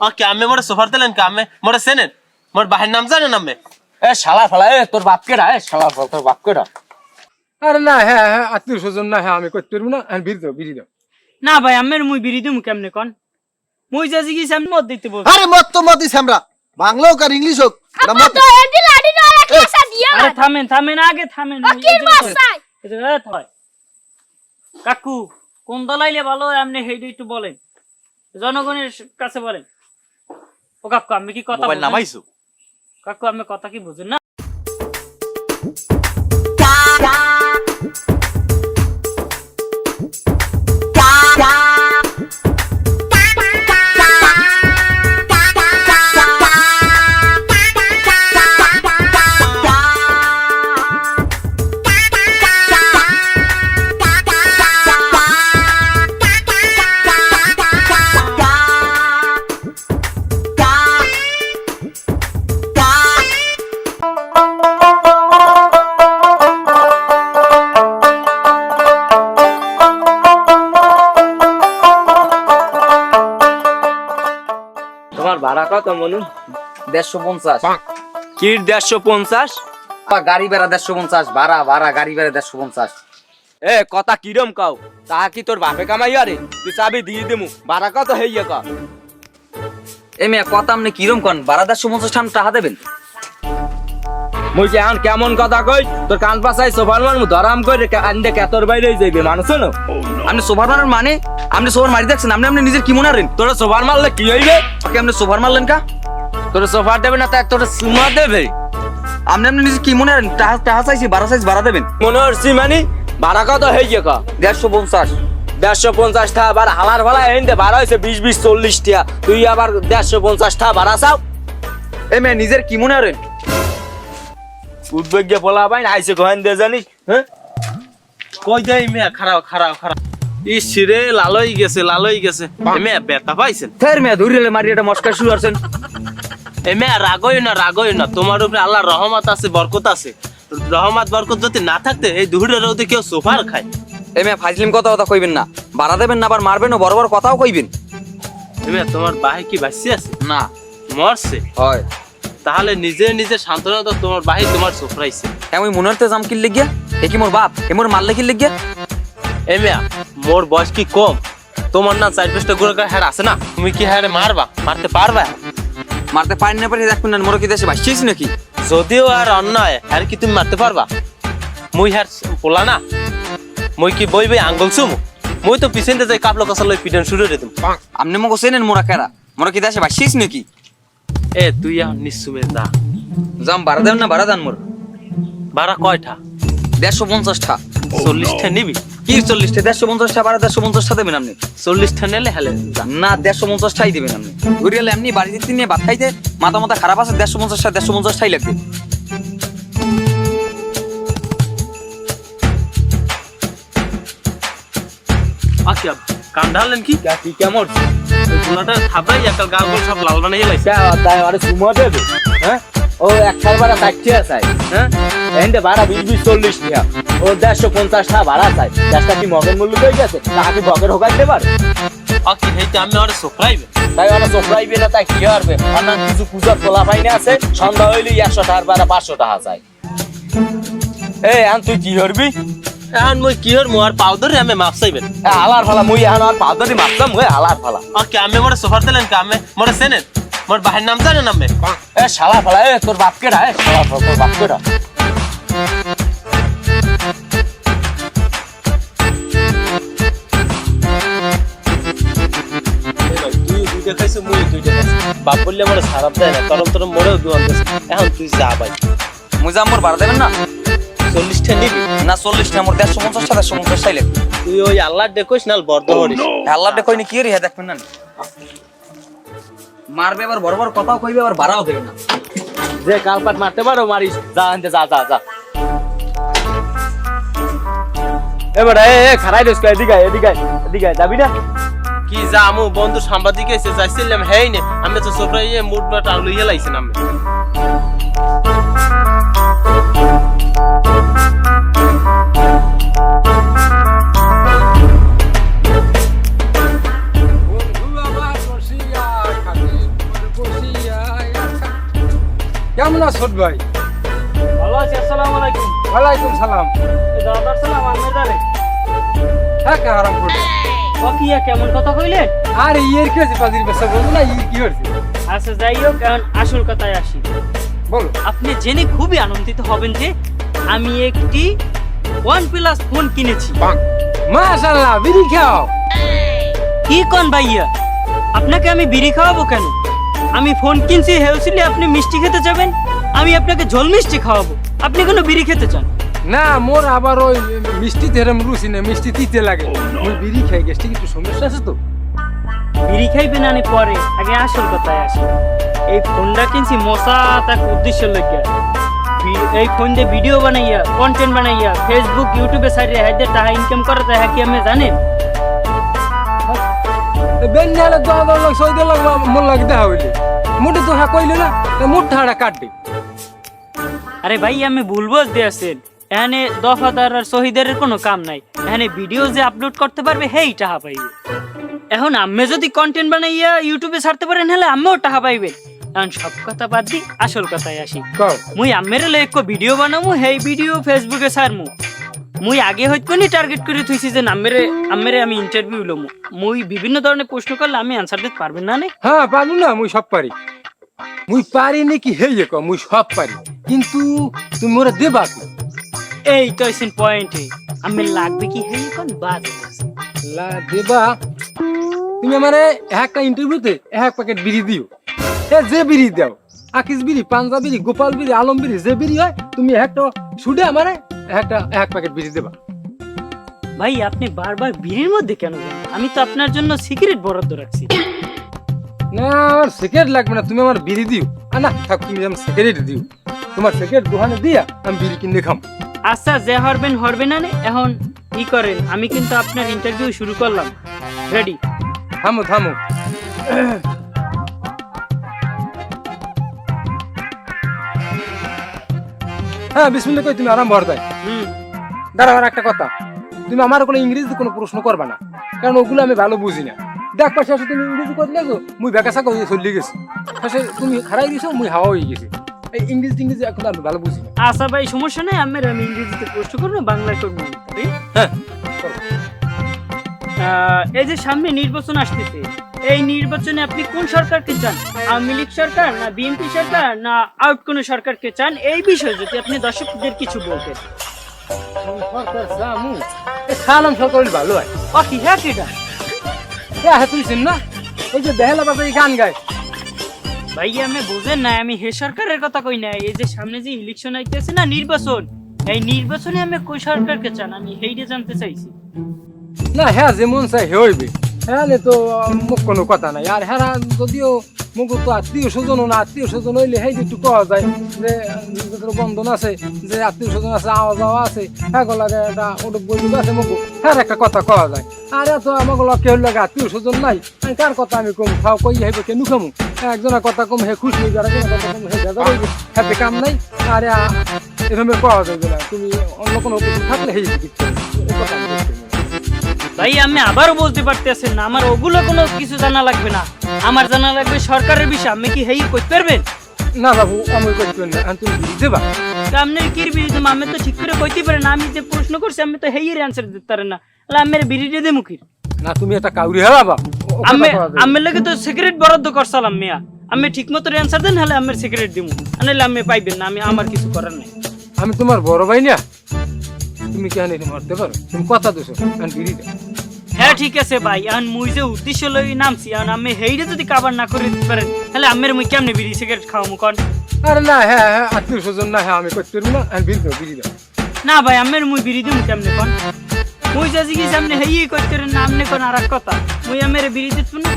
ওকে আমি মোরে সোফার দিলেন কে আমি মোর বাহির নাম জানেন আমি এ শালা ফালা এ তোর বাপকে ডা এ শালা ফালা তোর বাপকে ডা আরে না হ্যাঁ হ্যাঁ আত্মীয় স্বজন না হ্যাঁ আমি করতে পারব না। হ্যাঁ বিড়ি দাও বিড়ি দাও। না ভাই আমের মুই বিড়ি দিমু কেমনে কন? মুই যা জিগিস আমি মদ দিতে বল আরে মত তো মত দিছি আমরা। বাংলা হোক আর ইংলিশ হোক এটা মত তো এদি লাডি না দিয়া? আরে থামেন থামেন আগে থামেন। কি মাসাই। কাকু কোন দলাইলে ভালো আপনি হেইটা একটু বলেন। জনগণের কাছে বলেন। ও কাকু আমি কি কথা? নামাইছো কাকু আমি কথা কি বুঝেন না কত মনু? দেড়শো পঞ্চাশ। কি দেড়শো পঞ্চাশ? গাড়ি ভাড়া দেড়শো পঞ্চাশ ভাড়া ভাড়া গাড়ি ভাড়া দেড়শো পঞ্চাশ। এ কথা কিরম কাও? তাহা কি তোর বাপে কামাই আরে তুই চাবি দিয়ে দেমু বারা কত হইয়া কা এ মেয়ে কত আপনি কিরম কন? ভাড়া দেড়শো পঞ্চাশ টাকা টাকা দেবেন? মুই যে এখন কেমন কথা কই তোর কান পাশাই সোফার মান ধরাম করে আন্দে কেতর বাইরে যাইবে মানুষ না আপনি সোফার মানে? আপনি সোফার মারি দেখছেন আপনি আপনি নিজের কি মনে করেন? তোর সোফার মারলে কি হইবে? আপনি সোফার মারলেন কা? তোর সোফা দেবে না তাই তোর সুমা দেবে। আপনি আপনি নিজে কি মনে করেন টাকা টাকা চাইছি ভাড়া চাইছি ভাড়া দেবেন? মনে হচ্ছে মানে বারা কত হইয়া কা? দেড়শো পঞ্চাশ। দেড়শো পঞ্চাশ টা আবার হালার ভালা এনতে বারা হয়েছে বিশ বিশ চল্লিশ টা তুই আবার দেড়শো পঞ্চাশ টা বারা চাও। এ মেয়ে নিজের কি মনে করেন? উদ্বেগে বলা পাই না আইসে কহেন দে জানিস হ্যাঁ? কই দেই মিয়া খারাপ খারাপ খারাপ ইস রে লালই গেছে লালই গেছে। এমে বেতা পাইছেন? ফের মেয়ে ধরিলে মারি এটা মস্কার শুরু করছেন। এমে রাগই না রাগই না। তোমার উপরে আল্লাহর রহমত আছে বরকত আছে। রহমত বরকত যদি না থাকতে এই রোদে কেউ সোফার খায়। এ মেয়ে ফাজলিম কথা কথা কইবেন না। ভাড়া দেবেন না আবার মারবেন ও বড় বড় কথাও কইবেন। এমে তোমার বাহে কি বাঁচি আছে? না। মরছে? হয়। তাহলে নিজে নিজে সান্ত্বনা দাও তোমার বাহি তোমার সোফরাইছে এমন মনে হতে জাম গিয়া? এ কি মোর বাপ? এ মোর মারলে কিনলে গিয়া? এমে মোর বয়স কি কম? তোমার না চার পাঁচটা গুড়া হ্যাঁ আছে না? তুমি কি হ্যাঁ মারবা? মারতে পারবা? মারতে পারি না পারি দেখবেন না মোর কি দেশে ভাসছিস নাকি? যদিও আর অন্যায় আর কি তুমি মারতে পারবা? মুই হ্যার পোলা না? মুই কি বই বই আঙ্গল চুমু? মুই তো পিছনতে যাই কাপলো কষা লই পিটন শুরু রে তুমি আপনি মগো চেনেন মোরা কেরা? মোরা কি দেশে ভাসছিস নাকি? এ তুই এখন নিশ্চুমে যা। যাম ভাড়া দেন না ভাড়া দেন মোর। ভাড়া কয়টা? দেড়শো পঞ্চাশটা। চল্লিশটা নিবি? কি চল্লিশটা? দেড়শো পঞ্চাশটা ভাড়া দেড়শো পঞ্চাশটা দেবেন আপনি? চল্লিশটা নিলে হেলে না দেড়শো পঞ্চাশটাই দেবেন আপনি। ঘুরিয়ালে এমনি বাড়িতে নিয়ে ভাত খাইতে মাথা মাথা খারাপ আছে দেড়শো পঞ্চাশটা দেড়শো পঞ্চাশটাই লাগবে। আচ্ছা কান ঢালেন কি? কি কেমন? পোলাটা একটা গাল গোল সব লাল বানাই লাইছে। তাই আরে সুমা দেবে হ্যাঁ? ও এক খাই ভাড়া আছে। হ্যাঁ? ভাড়া বিশ বিশ চল্লিশ টাকা ও দেড়শো পঞ্চাশ টাকা ভাড়া চাই। দেশটা কি মগের মূল্য হয়ে গেছে? তাকে ভগের হোকার দেবার আচ্ছা হেইতে আমি আর সোফরাইবে তাই ওরা চোখরাইবে না তাই কি করবে? অন্যান্য কিছু পূজার পোলা পাইনে আছে। সন্ধ্যা হইলে একশো টাকার ভাড়া পাঁচশো টাকা চাই। এই আন তুই কি করবি? এখন মুই কি হর মোর পাও ধরে আমি মাপ চাইবেন। এ, হালার ফালা মুই এখন আর পাউদারি মারতাম ওই হালার ফালা। আচ্ছা আমি মোরে সোফার দিলেন কে? আমি মোরে সেনেন মোর বাহির নাম জানেন আমি এ শালা ফালা এ তোর বাপকে ডা এ শালা তোর বাপকে ডা খাইছো মুই দুইটা বাপ বললে মোরে খারাপ দেয় না তরম তরম মোরেও দুয়ান এখন তুই যা ভাই। মুই যাম মোর ভাড়া দেবেন না? চল্লিশটা নিবি? না চল্লিশটা মোর দেড়শো পঞ্চাশটা দেড়শো পঞ্চাশটাই লাগবে তুই ওই আল্লাহ ডেকোস নাল বর্দ হরিস। আল্লাহ কইনি কি রে দেখবেন না মারবে আবার বড় বড় কথাও কইবে আবার ভাড়াও দেবে না। যে কালপাট মারতে পারো মারিস। যা আনতে যা যা যা। এবার এ এ খারাই দোস এদিকে এদিকে এদিকে যাবি না? কি যা আমু বন্ধু সাংবাদিক এসে চাইছিলাম হেই নে আমি তো সোফরাই মুড বাট আলু ইয়ে লাইছেন আমি কেমন আছো ভাই? ভালো আছি আলাইকুম। ওয়ালাইকুম সালাম। সালাম হ্যাঁ কেমন কথা কইলেন আরে ইয়ের কি হয়েছে? পাজির বেসা বলব না ইয়ে কি হয়েছে? আচ্ছা যাই হোক এখন আসল কথায় আসি। বলো। আপনি জেনে খুবই আনন্দিত হবেন যে আমি একটি ওয়ান প্লাস ফোন কিনেছি। মাশাআল্লাহ বিড়ি খাও। কি কন ভাইয়া? আপনাকে আমি বিড়ি খাওয়াবো কেন? আমি ফোন কিনছি হেউসিলে আপনি মিষ্টি খেতে যাবেন। আমি আপনাকে ঝোল মিষ্টি খাওয়াবো। আপনি কোনো বিড়ি খেতে চান? না মোর আবার ওই মিষ্টি তেরম রুচি না মিষ্টি তিতে লাগে। মুই বিড়ি খাই গেছি একটু সমস্যা আছে তো? বিড়ি খাইবেন আনি পরে আগে আসল কথায় আসি। এই ফোনটা কিনছি মশা তাক উদ্দেশ্য লইয়া এই ফোন দিয়ে ভিডিও বানাইয়া কন্টেন্ট বানাইয়া ফেসবুক ইউটিউবে সাইডে হাইদের টাকা ইনকাম করা হ্যাঁ কি আমি জানেন? বেন নালে তো লোক লোক মন লাগে দেখা হইলে। মুটে তো হ্যাঁ কইলে না মুঠ ঠাড়া কাটবে। আরে ভাই আমি ভুলবো দিয়েছেন এখানে দফাদার আর শহীদের কোনো কাম নাই। এখানে ভিডিও যে আপলোড করতে পারবে হেই টাকা পাইবে। এখন আমি যদি কন্টেন্ট বানাইয়া ইউটিউবে ছাড়তে পারেন হলে আমিও টাকা পাইবে। এখন সব কথা বাদ দি আসল কথায় আসি। মুই আমের এক ভিডিও বানামু হেই ভিডিও ফেসবুকে ছাড়মু। মুই আগে হয়তো নি টার্গেট করে থইছি যে নামেরে আমেরে আমি ইন্টারভিউ লমু। মুই বিভিন্ন ধরনের প্রশ্ন করলে আমি আনসার দিতে পারবেন না নে? হ্যাঁ পারব না মুই সব পারি। মুই পারি নাকি হেই ক মুই সব পারি। কিন্তু তুমি মোরা দেবা কি? এই তো আইসেন পয়েন্টে আমি লাগবে কি হেই কোন বাদ লা দেবা তুমি আমারে একটা ইন্টারভিউতে এক প্যাকেট বিড়ি দিও। এ যে বিড়ি দাও আকিস বিড়ি পাঞ্জা বিড়ি গোপাল বিড়ি আলম বিড়ি যে বিড়ি হয় তুমি একটা শুডে আমারে একটা এক প্যাকেট বিড়ি দেবা। ভাই আপনি বারবার বিড়ির মধ্যে কেন যান আমি তো আপনার জন্য সিগারেট বরাদ্দ রাখছি। না আমার সিগারেট লাগবে না তুমি আমার বিড়ি দিও। আ না থাক তুমি আমার সিগারেট দিও তোমার সিগারেট দোকানে দিয়া আমি বিড়ি কিনে খাম। আচ্ছা যে হরবেন হরবে না এখন ই করেন আমি কিন্তু আপনার ইন্টারভিউ শুরু করলাম। রেডি থামো থামো। হ্যাঁ বিসমিল্লা কই তুমি আরাম ভর দেয় হুম। দাঁড়া আমার একটা কথা। তুমি আমার কোনো ইংরেজিতে কোনো প্রশ্ন করবে না কারণ ওগুলো আমি ভালো বুঝি না। দেখ পাশে আসে তুমি ইংরেজি করলে তো মুই বেকাসা করে চলে গেছি। পাশে তুমি খারাই দিছো মুই হাওয়া হয়ে গেছি। এই ইংরেজি এখন আমি ভালো বুঝি আচ্ছা ভাই সমস্যা নেই আমি আমি ইংরেজিতে প্রশ্ন করব বাংলায় করব। হ্যাঁ। এই যে সামনে নির্বাচন আসতেছে এই নির্বাচনে আপনি কোন সরকারকে চান? আওয়ামী লীগ সরকার না বিএনপি সরকার না আউট কোন সরকারকে চান? এই বিষয়ে যদি আপনি দর্শকদের কিছু বলতেন। সালাম সরকার ভালো হয়। ও কি হ্যাঁ কিটা হ্যাঁ তুই চিন না? এই যে বেহেলা বাজার গান গায়। ভাই আমি বুঝেন না, আমি হে সরকারের কথা কই না, এই যে সামনে যে ইলেকশন আইতেছে না নির্বাচন, এই নির্বাচনে আমি কোন সরকারকে চান? আমি হেইটা জানতে চাইছি। না হ্যাঁ যেমন চাই হইবে। হ্যাঁ তো মুখ কোনো কথা নাই। আর হ্যাঁ যদিও মুখ তো আত্মীয় স্বজন না, আত্মীয় স্বজন হইলে সেই একটু কওয়া যায় যে বন্ধন আছে, যে আত্মীয় স্বজন আছে আওয়া যাওয়া আছে হ্যাঁ লাগে একটা ওটুক বৈঠক আছে মুখ হ্যাঁ একটা কথা কওয়া যায়। আর এত আমাকে কেউ লাগে আত্মীয় স্বজন নাই, আমি কার কথা আমি কম? খাও, কই, হইবে কেন খামু? একজনের কথা কম, হে খুশি আর একজনের কথা কম, হে হইবে, হাতে কাম নাই। আর কওয়া যাবে না তুমি অন্য কোনো থাকলে দিচ্ছে কথা। ভাই আমি আবারও বলতে পারতেছেন না আমার ওগুলো কোনো কিছু জানা লাগবে না। আমার জানা লাগবে সরকারের বিষয় আমি কি হেই করতে পারবেন? না বাবু আমি করতে না আর তুমি দেবা তা আপনি আমি তো ঠিক করে কইতে পারেন না আমি যে প্রশ্ন করছি আমি তো হেইয়ের অ্যান্সার দিতে না। তাহলে আমি দে মুখির না তুমি একটা কাউরি আমি আমি লাগে তো সিগারেট বরাদ্দ করছিলাম মিয়া। আমি ঠিক মতো অ্যান্সার দেন হলে আমি সিগারেট দিমু। আনাইলে আমি পাইবেন না আমি আমার কিছু করার নাই। আমি তোমার বড় ভাই না। তুমি কেন এটা মারতে পারো? তুমি কথা দোষো আর বিড়ি দাও হ্যাঁ ঠিক আছে ভাই। এখন মুই যে উদ্দেশ্য লই নামছি এখন আমি হেইরে যদি কাবার না করে দিতে পারেন তাহলে আমের মুই কেমনে বিড়ি সিগারেট খাওয়ামু কন? আরে না হ্যাঁ হ্যাঁ আত্মীয় স্বজন না হ্যাঁ আমি করতে পারব না আর বিড়ি দাও বিড়ি দাও না ভাই আমের মুই বিড়ি দিমু কেমনে কন? মুই যে জিজ্ঞেস আপনি হেই করতে পারেন না আমনে কোন আর কথা মুই আমের বিড়ি দিত না?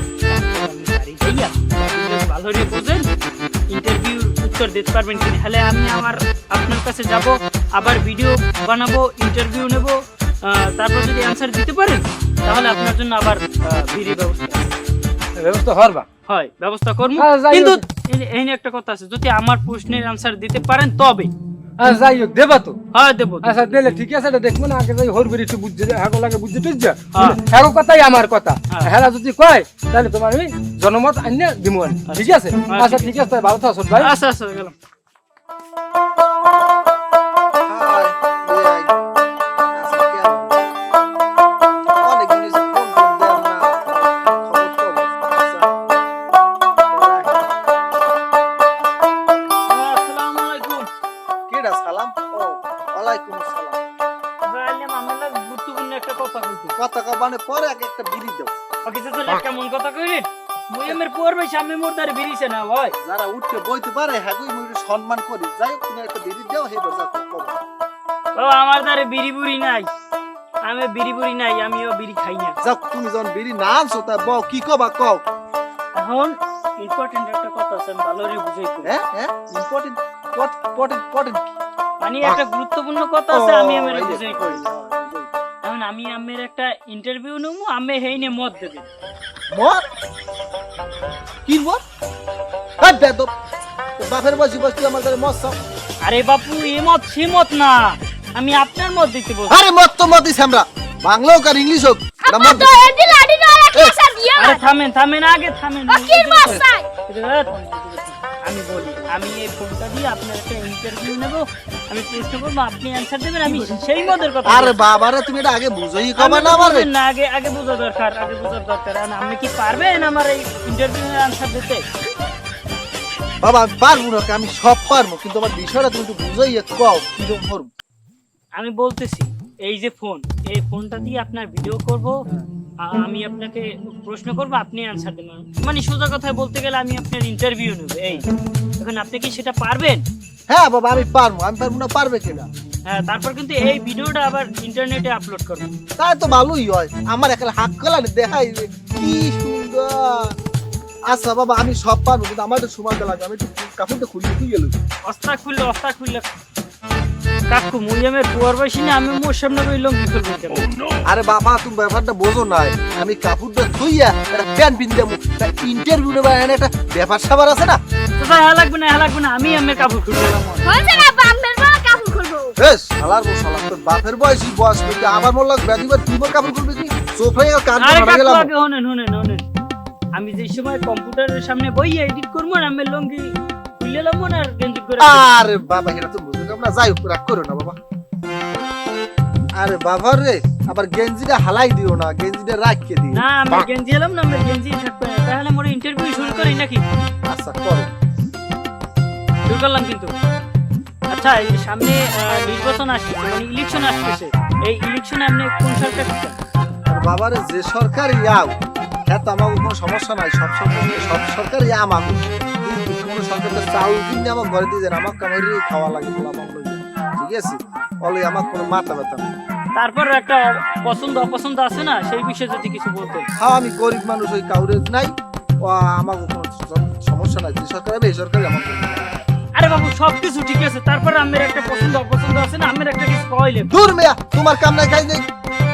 ভালো বোঝেন ইন্টারভিউর উত্তর দিতে পারবেন কিনা? হলে আমি আমার আপনার কাছে যাব আবার ভিডিও বানাবো ইন্টারভিউ নেব তারপর যদি অ্যান্সার দিতে পারেন তাহলে আপনার জন্য আবার বিড়ি ব্যবস্থা। ব্যবস্থা হরবা হয় ব্যবস্থা করব হ্যাঁ। কিন্তু এই- একটা কথা আছে যদি আমার প্রশ্নের অ্যান্সার দিতে পারেন তবে আর যাই হোক দেবা তো হয় দেবো আচ্ছা দিলে ঠিক আছে এটা দেখব না আগে যাই হর বেরি একটু বুঝছে হ্যাঁ লাগে বুঝছে হ্যাঁ। হ্যাঁ কথাই আমার কথা হ্যাঁ। হ্যাঁ যদি কয় তাহলে তোমার আমি জনমত আনিয়ে আনি। ঠিক আছে হ্যাঁ, আচ্ছা ঠিক আছে ভালো থাকো ভাই আচ্ছা আচ্ছা গেলাম সামনে মোর দ্বারে বেরিয়েছে না ভাই যারা উঠতে বইতে পারে হ্যাগুই মুই সম্মান করি। যাই হোক তুমি একটা বিড়ি দাও হেবে করো ও আমার দ্বারে বিড়ি বুড়ি নাই। আমি বিড়ি বুড়ি নাই আমিও বিড়ি খাই না। যাও তুমি যখন বিড়ি না আনছো তা বউ কি কবা কও? এখন ইম্পর্টেন্ট একটা কথা আছে আমি ভালো করে বুঝাই কই। হ্যাঁ হ্যাঁ? ইম্পর্টেন্ট ইম্পর্টেন্ট ইম্পর্টেন্ট মানে একটা গুরুত্বপূর্ণ কথা আছে আমি আমার বুঝাই করি এখন আমি আমের একটা ইন্টারভিউ নেব আমি হেইনে মত দেবে। মত কি মত হ্যাঁ বেদব বাপের বসি বসতি আমার দ্বারা মত চাও। আরে বাপু এ মত সে মত না। আমি আপনার মত দিতে বলছি। আরে মত তো মতই আমরা। বাংলা হোক আর ইংলিশ হোক মত তো এদি লাডি নয় এক ক্লাস দিও আরে থামেন থামেন আগে থামেন। কি বসাই আমি বলি আমি এই ফোনটা দিয়ে আপনার একটা ইন্টারভিউ নেব আমি প্রশ্ন করব আপনি অ্যান্সার দেবেন আমি সেই মদের কথা আরে। বাবারে তুমি এটা আগে বুঝোই কবা না আমারে না আগে আগে বোঝা দরকার আগে বোঝা দরকার। আর আপনি কি পারবেন আমার এই ইন্টারভিউ এর অ্যান্সার দিতে? বাবা আমি পারব না আমি সব পারব কিন্তু আমার বিষয়টা তুমি একটু বুঝোই কও কি রকম করব? আমি বলতেছি এই যে ফোন এই ফোনটা দিয়ে আপনার ভিডিও করব আমি আপনাকে প্রশ্ন করব আপনি অ্যান্সার দেবেন মানে সোজা কথায় বলতে গেলে আমি আপনার ইন্টারভিউ নেব এই। এখন আপনি কি সেটা পারবেন? হ্যাঁ বাবা আমি পারব। আমি পারব না পারবে কিনা হ্যাঁ তারপর কিন্তু এই ভিডিওটা আবার ইন্টারনেটে আপলোড করব। তাই তো ভালোই হয়। আমার একটা হাত দেখাই কি সুন্দর। আচ্ছা বাবা আমি সব পারব কিন্তু আমার একটু সময় লাগবে। আমি একটু কাপড়টা খুলে দিয়ে গেল। অস্তা খুললে অস্তা খুললে। কাকু পুয়ার বয়সী না আমি মোর সামনে বইলাম কি করব আরে বাবা তুমি ব্যাপারটা বোঝো নাই আমি কাপড়টা ধুইয়া একটা প্যান্ট পিনতে ইন্টারভিউ নেবা এনে একটা ব্যাপার সাবার আছে না? তো হ্যাঁ লাগবে না হ্যাঁ লাগবে না আমি আমার কাপড় হয়েছে না বাম্বের বড় কাপড় খুলবো। বেশ শালার বউ শালা তোর বাপের বয়সী বয়স করতে আমার মনে লাগবে তুই কাপড় খুলবি কি হয়ে গেল কান আরে কাকু হনেন হনেন হনেন আমি যে সময় কম্পিউটারের সামনে বই এডিট করব না আমি লঙ্গি খুলে না আর গেঞ্জি করে আরে বাবা এটা তো না যাই হোক রাগ করো না বাবা। আরে বাবা রে আবার গেঞ্জিটা হালাই দিও না গেঞ্জিটা রাখিয়ে দিও। না আমি গেঞ্জি এলাম না আমি গেঞ্জি থাকবে তাহলে মোর ইন্টারভিউ শুরু করি নাকি? আচ্ছা করো। শুরু করলাম কিন্তু। আচ্ছা এই সামনে নির্বাচন আসছে মানে ইলেকশন আসতেছে। এই ইলেকশনে আপনি কোন সরকার বাবারে যে সরকার ইয়াও হ্যাঁ তো আমার কোনো সমস্যা নাই সব সরকার সব সরকার ইয়া আমার কিন্তু কোনো সরকারটা চাউল কিনে আমার ঘরে দিয়ে দেন আমার কামারি খাওয়া লাগে বলে আমার লইয়া। ঠিক আছে? বলে আমার কোনো মাথা ব্যথা তারপর একটা পছন্দ অপছন্দ আছে না? সেই বিষয়ে যদি কিছু বলতেন। হ্যাঁ আমি গরিব মানুষ ওই কাউরে নাই। ও আমার কোনো সমস্যা নাই। যে সরকার হবে এই সরকারই আমার আরে বাবু সবকিছু ঠিক আছে। তারপর আমার একটা পছন্দ অপছন্দ আছে না? আমার একটা কিছু কইলেন। দূর মেয়া তোমার কাম নাই খাই নেই।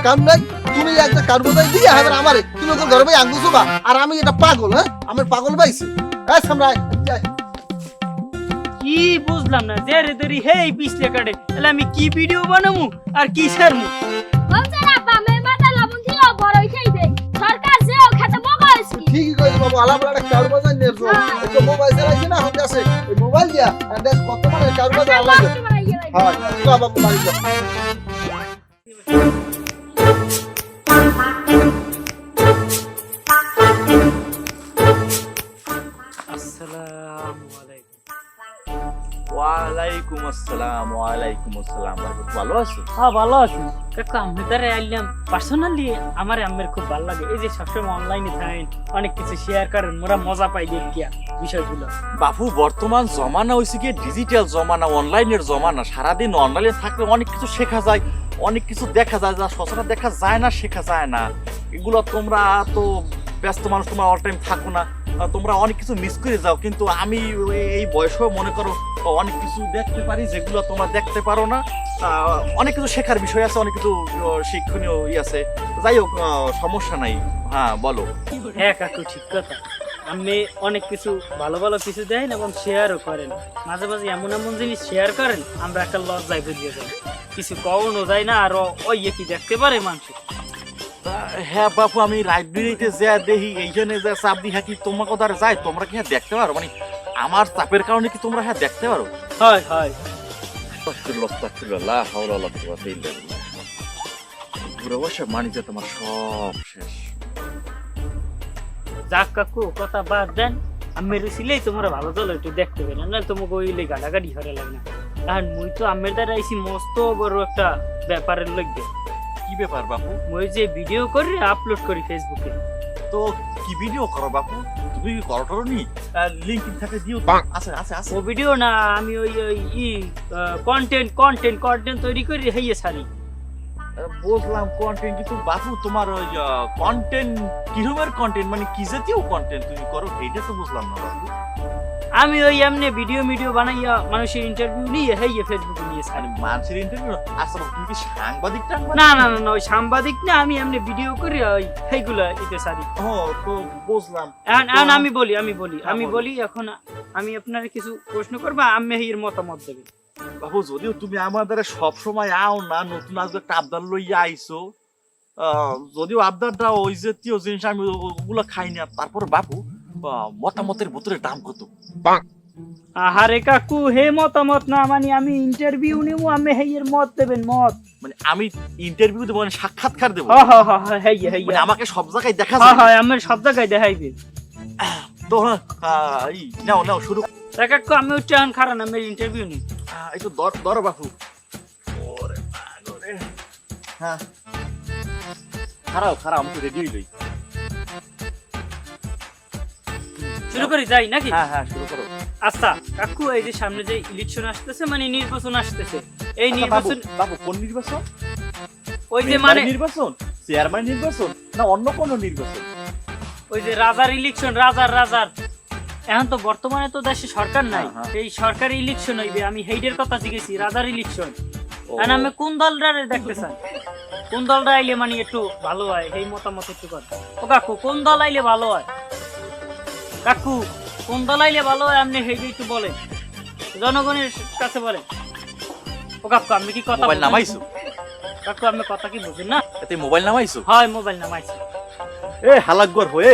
কাম নাই? তুমি একটা কার বোঝাই দিয়ে হবে আমারে। তুমি ওকে ঘরে ভাই আর আমি এটা পাগল হ্যাঁ? আমার পাগল পাইছি এই সামরাই কি বুঝলাম না যে রে দেরি হে পিছলে কাটে। তাহলে আমি কি ভিডিও বানামু আর কি ছাড়মু? হয়েছে না বাম্বের মাথা লবণ দিও বড় হইছেই দে সরকার যে খেতে বগা কি ঠিকই কইছো বাবু আলাপ একটা কার বোঝাই নিয়ে একটু মোবাইল চালাইছে না হতে আছে। এই মোবাইল দিয়া আর দেখ কত মানে বানাইয়ে লাগে হ্যাঁ বাবু বাড়ি যাও ওয়ালাইকুম আসসালাম ওয়ালাইকুম আসসালাম। ভালো আছো? হ্যাঁ ভালো আছি। কাকা আমি তারে আইলাম। পার্সোনালি আমার আম্মের খুব ভালো লাগে। এই যে সবসময় অনলাইনে থাকেন অনেক কিছু শেয়ার করেন মোরা মজা পাই দেখিয়া বিষয়গুলো। বাপু বর্তমান জমানা হয়েছে কি ডিজিটাল জমানা অনলাইনের জমানা। সারাদিন অনলাইনে থাকলে অনেক কিছু শেখা যায় অনেক কিছু দেখা যায় যা সচরাচর দেখা যায় না শেখা যায় না। এগুলো তোমরা তো ব্যস্ত মানুষ তোমার অল টাইম থাকো না। তোমরা অনেক কিছু মিস করে যাও, কিন্তু আমি এই- বয়সেও মনে করো অনেক কিছু দেখতে পারি যেগুলো তোমরা দেখতে পারো না। অনেক কিছু শেখার বিষয় আছে, অনেক কিছু শিক্ষণীয় ই আছে। যাই হোক সমস্যা নাই। হ্যাঁ বলো। হ্যাঁ কাকু, ঠিক কথা। আপনি অনেক কিছু ভালো ভালো কিছু দেন এবং শেয়ারও করেন। মাঝে মাঝে এমন এমন জিনিস শেয়ার করেন, আমরা একটা লজ্জায় বুঝিয়ে যাই কিছু কওনো যায় না, আর ওই কি দেখতে পারে মানুষ। হ্যাঁ বাপু আমি লাইব্রেরিতে যা দেখি এইখানে যা চাপ দি হ্যাঁ কি তোমাকে দ্বারা যায়? তোমরা কি হ্যাঁ দেখতে পারো? মানে আমার চাপের কারণে কি তোমরা হ্যাঁ দেখতে পারো? হয় হয়। মানিতে তোমার সব শেষ। যাক কাকু কথা বাদ দেন। আমের ছিলেই তোমরা ভালো চলো একটু দেখতে না তোমাকে হরে লাগে না। মুই তো আমের দ্বারা আইসি মস্ত বড় একটা ব্যাপারের লাগবে কি ব্যাপার বাপু? মুই যে ভিডিও করি আপলোড করি ফেসবুকে তো কি ভিডিও করো বাপু? তুমি কি করো টরো নি? লিঙ্ক থাকে দিও। তো। আছে আছে আছে। ও ভিডিও না আমি ওই ওই ই কন্টেন্ট কন্টেন্ট কন্টেন্ট তৈরি করি হইয়ে ছাড়ি। বুঝলাম কন্টেন্ট কিন্তু বাপু তোমার ওই কন্টেন্ট কিরমের কন্টেন্ট মানে কি জাতীয় কন্টেন্ট তুমি করো? এইটা তো বুঝলাম না বাপু। আমি ওই এমনি ভিডিও ভিডিও বানাইয়া মানুষের ইন্টারভিউ নিয়ে হইয়ে ফেসবুকে নিয়ে ছাড়ি মানুষের ইন্টারভিউ আসলে তুমি কি সাংবাদিক না না না না ওই সাংবাদিক না আমি এমনি ভিডিও করি ওই সেইগুলো এতে ছাড়ি ও তো বুঝলাম। এখন আমি বলি আমি বলি হ্যাঁ, আমি বলি। এখন আমি আপনার কিছু প্রশ্ন করব আমি এর মতামত দেবে। বাবু যদিও তুমি আমাদের সব সময় আও না নতুন আজকে একটা আবদার লইয়া আইছো যদিও আবদারটা ওই জাতীয় জিনিস আমি ওগুলো খাই না তারপর বাবু মতামতের বোতলের দাম কত? আহারে কাকু হে মতামত না মানে আমি ইন্টারভিউ নিব আমি হেয়ের মত দেবেন মত। মানে আমি ইন্টারভিউ দেবো মানে সাক্ষাৎকার দেবো? হেয়ে হেয়ে মানে আমাকে সব জায়গায় দেখা হ যায়? হ আমার সব জায়গায় দেখাইবে। তো এই, নাও নাও শুরু। তা কাকু আমি এখন খারাপ আমার ইন্টারভিউ নিই। আহ, একটু দর দর বাপু। ওরে বাগরে। হ্যাঁ। খারাপ খারাপ আমি তো রেডি হইলই শুরু করি যাই নাকি? হ্যাঁ হ্যাঁ শুরু করো। আচ্ছা কাকু এই যে সামনে যে ইলেকশন আসতেছে মানে নির্বাচন আসতেছে। এই আচ্ছা, নির্বাচন বাবু কোন নির্বাচন? ওই যে মানে নির্বাচন? চেয়ারম্যান নির্বাচন? না অন্য কোন নির্বাচন? ওই যে রাজার ইলেকশন রাজার রাজার। এখন তো বর্তমানে তো দেশে সরকার নাই। হ্যাঁ, হ্যাঁ। এই সরকারি ইলেকশন হইবে আমি হেইডের কথা জিজ্ঞেসি রাজার ইলেকশন আর আমি কোন দলটা দেখতে চান কোন দলটা আইলে মানে একটু ভালো হয়? এই মতামত একটু কর। ও কাকু কোন দল আইলে ভালো হয়? কাকু কোন দল আইলে ভালো হয় আপনি হেইডে একটু বলেন জনগণের কাছে বলেন ও কাকু আপনি কি কথা মোবাইল নামাইছো? কাকু আপনি কথা কি বুঝেন না? এতে মোবাইল নামাইছো? হয় মোবাইল নামাইছি। এ হালাকগর হয়ে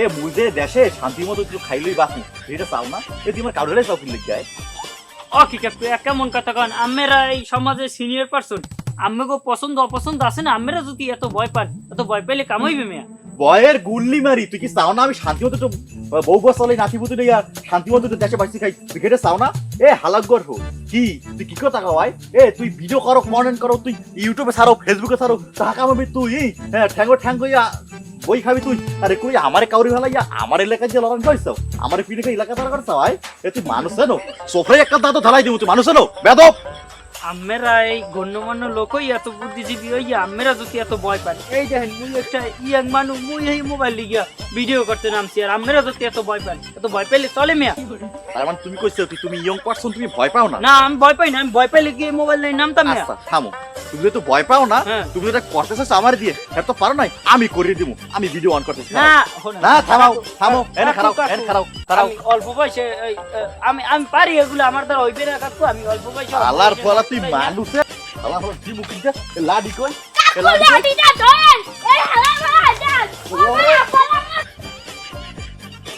এ মুজে দেশে শান্তি মতো একটু খাইলই বাপু এটা চাও না? এ তোমার কাউরে চাও কি লিখ যায়? ও কি কাকু এক কেমন কথা কন? আমেরা এই সমাজের সিনিয়র পারসন আম্মেগো পছন্দ অপছন্দ আছে না? আমেরা যদি এত ভয় পান এত ভয় পাইলে কামাইবে মেয়া? বয়ের গুল্লি মারি তুই কি চাও না আমি শান্তি মতো বউ বসালে নাতি পুতু নিয়ে শান্তি মতো দেশে বাঁচতে খাই তুই কেটে চাও না? এ হালাকগর হো। কি, তুই কি কথা কওয়াই এ, তুই ভিডিও করো কমেন্ট করো তুই ইউটিউবে ছাড়ো ফেসবুকে ছাড়ো তাহা কামাবি তুই হ্যাঁ ঠ্যাঙ্গো ইয়া, বই খাবি তুই। আরে কই আমারে কাউরি ভালো ইয়া আমার এলাকায় যে লড়াই করছ আমার পিড়ে এলাকা তারা করছ ভাই এ, তুই মানুষ জানো সোফায় একটা দাঁত ঢালাই দিব, তুই মানুষ জানো বেদব! আমেরা এই গণ্যমান্য লোকই এত বুদ্ধিজীবী হইয়া আমেরা যদি এত ভয় পান এই দেখেন মুই একটা ইয়াং মানুষ মুই এই মোবাইল লিগিয়া ভিডিও করতে নামছি আর আমেরা যদি এত ভয় পান এত ভয় পাইলে চলে মেয়া। তার মানে তুমি কইছো কি তুমি ইয়ং পারসন তুমি ভয় পাও না? না আমি ভয় পাই না আমি ভয় পাইলে কি মোবাইল নাই নামতাম মেয়া? আচ্ছা থামো। তুমি তো ভয় পাও না? হ্যাঁ। তুমি এটা করতে চাচ্ছ আমার দিয়ে এটা তো পারো নাই আমি করে দিব আমি ভিডিও অন করতেছি না না। থামাও থামো এনে খারাপ এনে খারাপ খারাপ আমি অল্প বয়সে আমি আমি পারি এগুলো আমার দ্বারা হইবে না কাকু আমি অল্প বয়সে আলার ফলা তুই মানুষে আলার ফলা তুই মুখ দিতে লাডি কই? এ লাডি লাঠিটা ধরেন এই হালা ভাই দেন